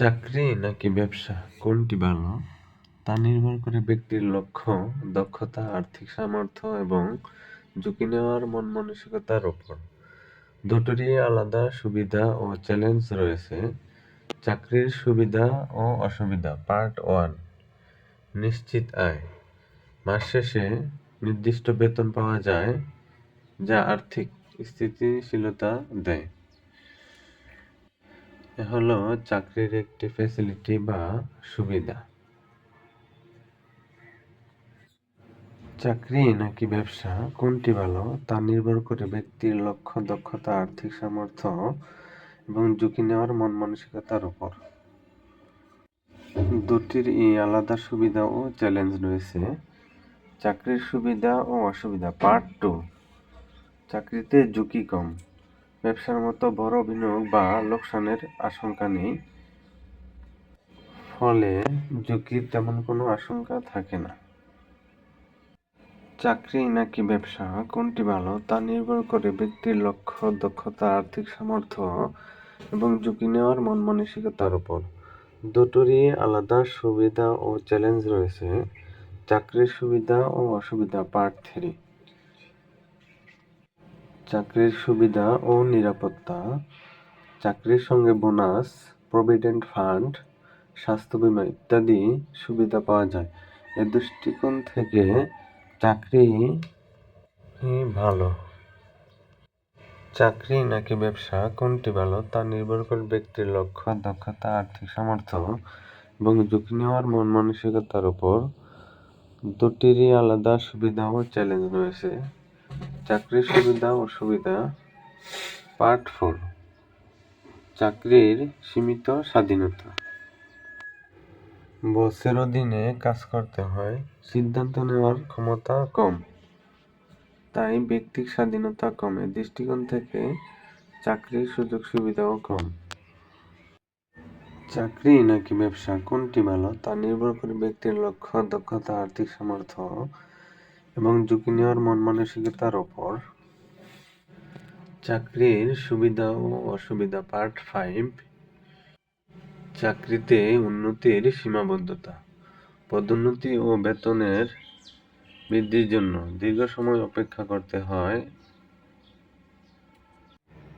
চাকরি নাকি ব্যবসা? কোনটি ভালো? তা নির্ভর করে ব্যক্তির লক্ষ্য, দক্ষতা, আর্থিক সামর্থ্য এবং ঝুঁকি নেওয়ার মন মানসিকতার উপর। দুটোরই আলাদা সুবিধা ও চ্যালেঞ্জ রয়েছে। চাকরির সুবিধা ও অসুবিধা, পার্ট ওয়ান, নিশ্চিত আয়। মাস শেষে নির্দিষ্ট বেতন পাওয়া যায়, যা আর্থিক স্থিতিশীলতা দেয়। হলো চাকরির একটি ফ্যাসিলিটি বা সুবিধা। চাকরি নাকি ব্যবসা, কোনটি ভালো তা নির্ভর করে ব্যক্তির লক্ষ্য, দক্ষতা, আর্থিক সামর্থ্য এবং ঝুঁকি নেওয়ার মন মানসিকতার উপর। দুটির এই আলাদা সুবিধা ও চ্যালেঞ্জ রয়েছে। চাকরির সুবিধা ও অসুবিধা। পার্ট টু চাকরিতে ঝুঁকি কম। ব্যবসার মতো বড় বিনিয়োগ বা লোকসানের আশঙ্কা নেই। ফলে ঝুঁকির তেমন কোনো আশঙ্কা থাকে না। চাকরি নাকি ব্যবসা, কোনটি ভালো তা নির্ভর করে ব্যক্তির লক্ষ্য, দক্ষতা, আর্থিক সামর্থ্য এবং ঝুঁকি নেওয়ার মন মানসিকতার উপর। দুটোরই আলাদা সুবিধা ও চ্যালেঞ্জ রয়েছে। চাকরির সুবিধা ও অসুবিধা পার্ট থ্রি। চাকরির সুবিধা ও নিরাপত্তা, চাকরির সঙ্গে বোনাস, প্রভিডেন্ট ফান্ড, স্বাস্থ্য বীমা ইত্যাদি সুবিধা পাওয়া যায়। এ দৃষ্টিকোণ থেকে চাকরি ভালো। চাকরি নাকি ব্যবসা? কোনটি ভালো? তা নির্ভর করে ব্যক্তির লক্ষ্য, দক্ষতা, আর্থিক সামর্থ্য এবং ঝুঁকি নেওয়ার মন মানসিকতার উপর দুটিরই আলাদা সুবিধা ও চ্যালেঞ্জ রয়েছে। চাকরির সুবিধা ও সুবিধা পার্ট ফোর চাকরির সীমিত স্বাধীনতা। বসের অধীনে কাজ করতে হয়, সিদ্ধান্ত নেওয়ার ক্ষমতা কম। তাই ব্যক্তিক স্বাধীনতা কমে, দৃষ্টিকোণ থেকে চাকরির সুযোগ সুবিধাও কম। চাকরি নাকি ব্যবসা কোনটি ভালো, তা নির্ভর করে ব্যক্তির লক্ষ্য, দক্ষতা, আর্থিক সামর্থ্য এবং ঝুঁকি নেওয়ার মন মানসিকতার ওপর চাকরির সুবিধা ও অসুবিধা পার্ট ফাইভ, চাকরিতে উন্নতির সীমাবদ্ধতা, পদোন্নতি ও বেতনের বৃদ্ধির জন্য দীর্ঘ সময় অপেক্ষা করতে হয়।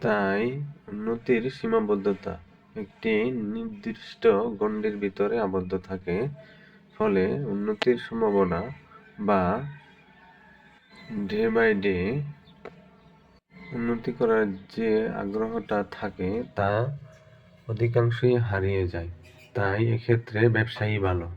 তাই উন্নতির সীমাবদ্ধতা একটি নির্দিষ্ট গণ্ডির ভিতরে আবদ্ধ থাকে, ফলে উন্নতির সম্ভাবনা বা ডে বাই ডে উন্নতি করার যে আগ্রহটা থাকে তা অধিকাংশই হারিয়ে যায়। তাই এক্ষেত্রে ব্যবসায়ী ভালো।